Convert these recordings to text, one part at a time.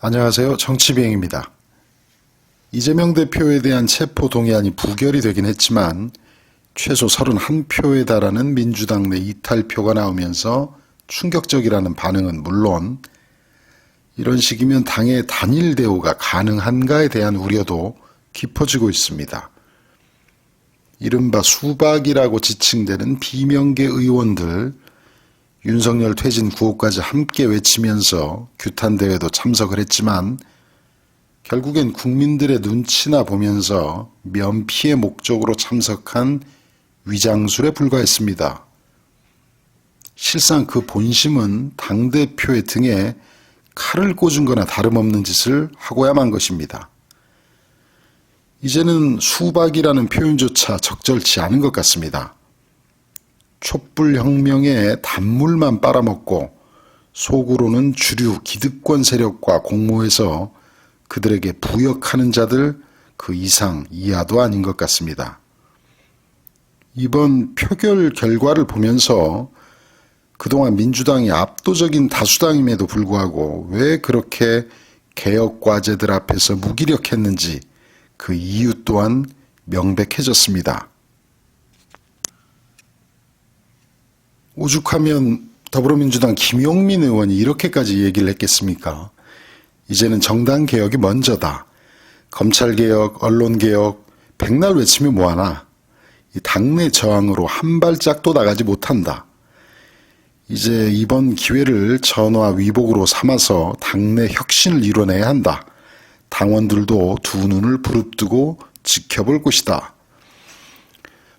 안녕하세요. 정치비행입니다. 이재명 대표에 대한 체포 동의안이 부결이 되긴 했지만 최소 31표에 달하는 민주당 내 이탈표가 나오면서 충격적이라는 반응은 물론 이런 식이면 당의 단일 대우가 가능한가에 대한 우려도 깊어지고 있습니다. 이른바 수박이라고 지칭되는 비명계 의원들 윤석열 퇴진 구호까지 함께 외치면서 규탄 대회도 참석을 했지만 결국엔 국민들의 눈치나 보면서 면피의 목적으로 참석한 위장술에 불과했습니다. 실상 그 본심은 당대표의 등에 칼을 꽂은 거나 다름없는 짓을 하고야만 것입니다. 이제는 수박이라는 표현조차 적절치 않은 것 같습니다. 촛불혁명에 단물만 빨아먹고 속으로는 주류 기득권 세력과 공모해서 그들에게 부역하는 자들 그 이상 이하도 아닌 것 같습니다. 이번 표결 결과를 보면서 그동안 민주당이 압도적인 다수당임에도 불구하고 왜 그렇게 개혁 과제들 앞에서 무기력했는지 그 이유 또한 명백해졌습니다. 오죽하면 더불어민주당 김용민 의원이 이렇게까지 얘기를 했겠습니까? 이제는 정당 개혁이 먼저다. 검찰 개혁, 언론 개혁, 백날 외치면 뭐하나? 이 당내 저항으로 한 발짝도 나가지 못한다. 이제 이번 기회를 전화 위복으로 삼아서 당내 혁신을 이뤄내야 한다. 당원들도 두 눈을 부릅뜨고 지켜볼 것이다.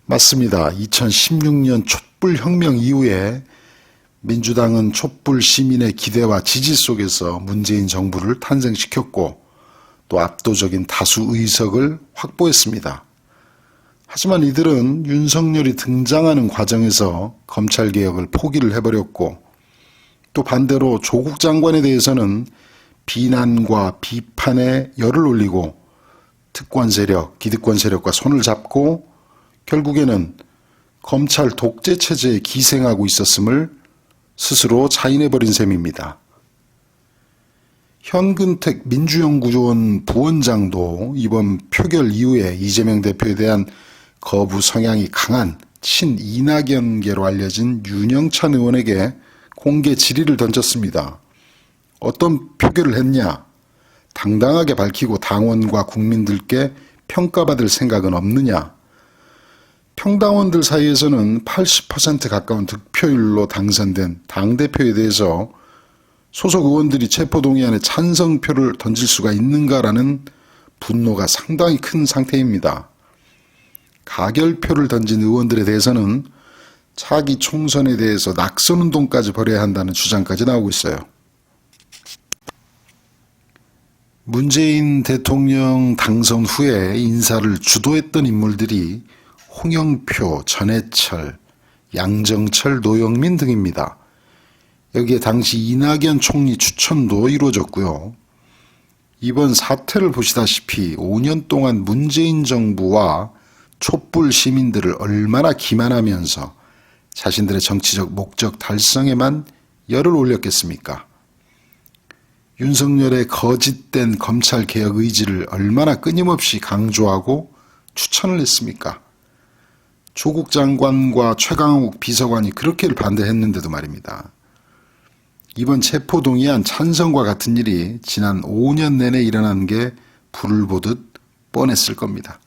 맞습니다. 2016년 촛불 혁명 이후에 민주당은 촛불 시민의 기대와 지지 속에서 문재인 정부를 탄생시켰고 또 압도적인 다수 의석을 확보했습니다. 하지만 이들은 윤석열이 등장하는 과정에서 검찰개혁을 포기를 해버렸고 또 반대로 조국 장관에 대해서는 비난과 비판에 열을 올리고 특권 세력, 기득권 세력과 손을 잡고 결국에는 검찰 독재 체제에 기생하고 있었음을 스스로 자인해버린 셈입니다. 현근택 민주연구원 부원장도 이번 표결 이후에 이재명 대표에 대한 거부 성향이 강한 친 이낙연계로 알려진 윤영찬 의원에게 공개 질의를 던졌습니다. 어떤 표결을 했냐? 당당하게 밝히고 당원과 국민들께 평가받을 생각은 없느냐? 평당원들 사이에서는 80% 가까운 득표율로 당선된 당대표에 대해서 소속 의원들이 체포동의안에 찬성표를 던질 수가 있는가라는 분노가 상당히 큰 상태입니다. 가결표를 던진 의원들에 대해서는 차기 총선에 대해서 낙선운동까지 벌여야 한다는 주장까지 나오고 있어요. 문재인 대통령 당선 후에 인사를 주도했던 인물들이 홍영표, 전해철, 양정철, 노영민 등입니다. 여기에 당시 이낙연 총리 추천도 이루어졌고요. 이번 사태를 보시다시피 5년 동안 문재인 정부와 촛불 시민들을 얼마나 기만하면서 자신들의 정치적 목적 달성에만 열을 올렸겠습니까? 윤석열의 거짓된 검찰 개혁 의지를 얼마나 끊임없이 강조하고 추천을 했습니까? 조국 장관과 최강욱 비서관이 그렇게를 반대했는데도 말입니다. 이번 체포동의안 찬성과 같은 일이 지난 5년 내내 일어난 게 불을 보듯 뻔했을 겁니다.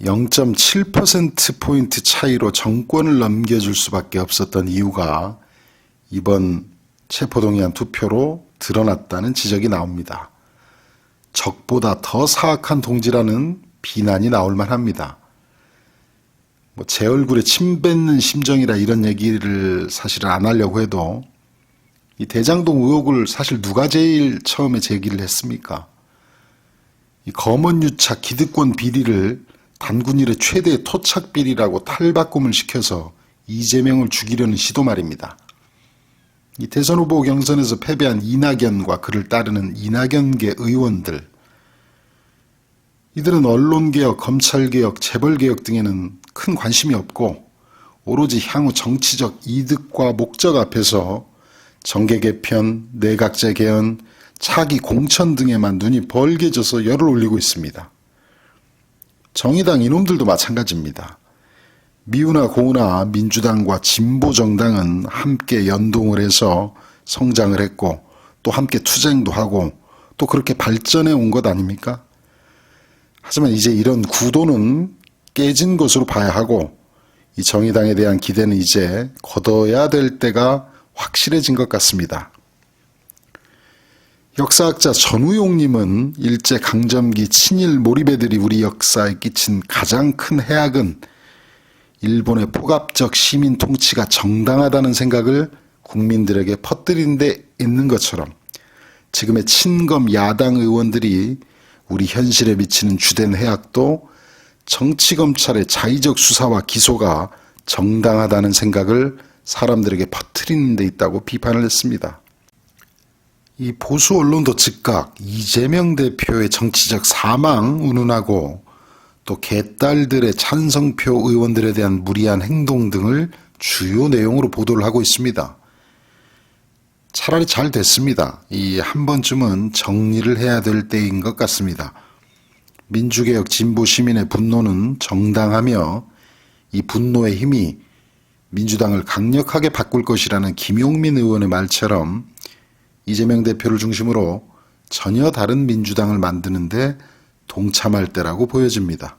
0.7%포인트 차이로 정권을 넘겨줄 수밖에 없었던 이유가 이번 체포동의안 투표로 드러났다는 지적이 나옵니다. 적보다 더 사악한 동지라는 비난이 나올 만합니다. 뭐 제 얼굴에 침 뱉는 심정이라 이런 얘기를 사실은 안 하려고 해도 이 대장동 의혹을 사실 누가 제일 처음에 제기를 했습니까? 이 검언 유착 기득권 비리를 단군일의 최대 토착 비리라고 탈바꿈을 시켜서 이재명을 죽이려는 시도 말입니다. 이 대선 후보 경선에서 패배한 이낙연과 그를 따르는 이낙연계 의원들 이들은 언론개혁, 검찰개혁, 재벌개혁 등에는 큰 관심이 없고 오로지 향후 정치적 이득과 목적 앞에서 정계 개편, 내각제 개헌, 차기 공천 등에만 눈이 벌게 져서 열을 올리고 있습니다. 정의당 이놈들도 마찬가지입니다. 미우나 고우나 민주당과 진보 정당은 함께 연동을 해서 성장을 했고 또 함께 투쟁도 하고 또 그렇게 발전해 온 것 아닙니까? 하지만 이제 이런 구도는 깨진 것으로 봐야 하고 이 정의당에 대한 기대는 이제 걷어야 될 때가 확실해진 것 같습니다. 역사학자 전우용님은 일제 강점기 친일 몰입애들이 우리 역사에 끼친 가장 큰 해악은 일본의 포갑적 시민 통치가 정당하다는 생각을 국민들에게 퍼뜨린 데 있는 것처럼 지금의 친검 야당 의원들이 우리 현실에 미치는 주된 해악도 정치검찰의 자의적 수사와 기소가 정당하다는 생각을 사람들에게 퍼뜨리는 데 있다고 비판을 했습니다. 이 보수 언론도 즉각 이재명 대표의 정치적 사망 운운하고 또 개딸들의 찬성표 의원들에 대한 무리한 행동 등을 주요 내용으로 보도를 하고 있습니다. 차라리 잘 됐습니다. 이 한 번쯤은 정리를 해야 될 때인 것 같습니다. 민주개혁 진보 시민의 분노는 정당하며 이 분노의 힘이 민주당을 강력하게 바꿀 것이라는 김용민 의원의 말처럼 이재명 대표를 중심으로 전혀 다른 민주당을 만드는데 동참할 때라고 보여집니다.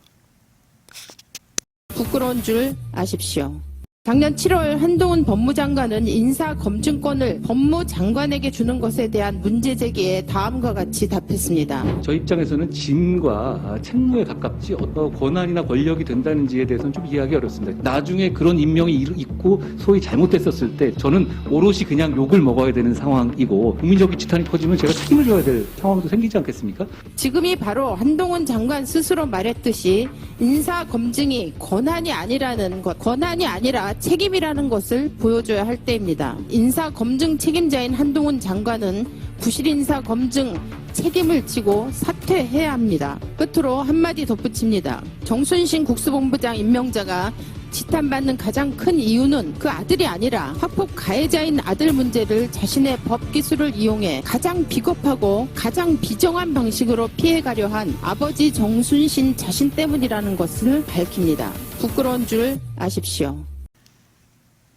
부끄러운 줄 아십시오. 작년 7월 한동훈 법무장관은 인사검증권을 법무장관에게 주는 것에 대한 문제 제기에 다음과 같이 답했습니다. 저 입장에서는 짐과 책무에 가깝지 어떤 권한이나 권력이 된다는지에 대해서는 좀 이해하기 어렵습니다. 나중에 그런 임명이 일- 있고 소위 잘못됐었을 때 저는 오롯이 그냥 욕을 먹어야 되는 상황이고 국민적 지탄이 커지면 제가 책임을 져야 될 상황도 생기지 않겠습니까? 지금이 바로 한동훈 장관 스스로 말했듯이 인사검증이 권한이 아니라는 것, 권한이 아니라 책임이라는 것을 보여줘야 할 때입니다. 인사 검증 책임자인 한동훈 장관은 부실 인사 검증 책임을 지고 사퇴해야 합니다. 끝으로 한마디 덧붙입니다. 정순신 국수본부장 임명자가 지탄받는 가장 큰 이유는 그 아들이 아니라 학폭 가해자인 아들 문제를 자신의 법 기술을 이용해 가장 비겁하고 가장 비정한 방식으로 피해가려 한 아버지 정순신 자신 때문이라는 것을 밝힙니다. 부끄러운 줄 아십시오.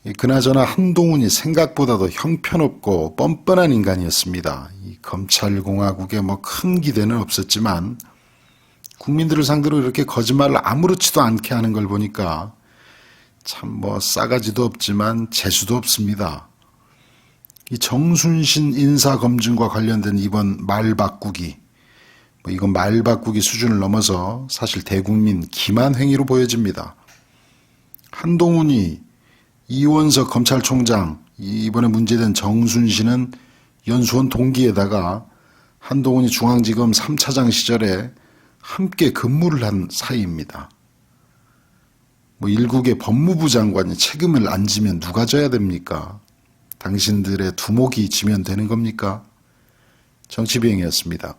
이 그나저나 한동훈이 생각보다도 형편없고 뻔뻔한 인간이었습니다. 이 검찰공화국에 뭐 큰 기대는 없었지만 국민들을 상대로 이렇게 거짓말을 아무렇지도 않게 하는 걸 보니까 참 뭐 싸가지도 없지만 재수도 없습니다. 이 정순신 인사검증과 관련된 이번 말 바꾸기, 뭐 이건 말 바꾸기 수준을 넘어서 사실 대국민 기만 행위로 보여집니다. 한동훈이 이원석 검찰총장, 이번에 문제된 정순신은 연수원 동기에다가 한동훈이 중앙지검 3차장 시절에 함께 근무를 한 사이입니다. 뭐 일국의 법무부 장관이 책임을 안 지면 누가 져야 됩니까? 당신들의 두목이 지면 되는 겁니까? 정치비행이었습니다.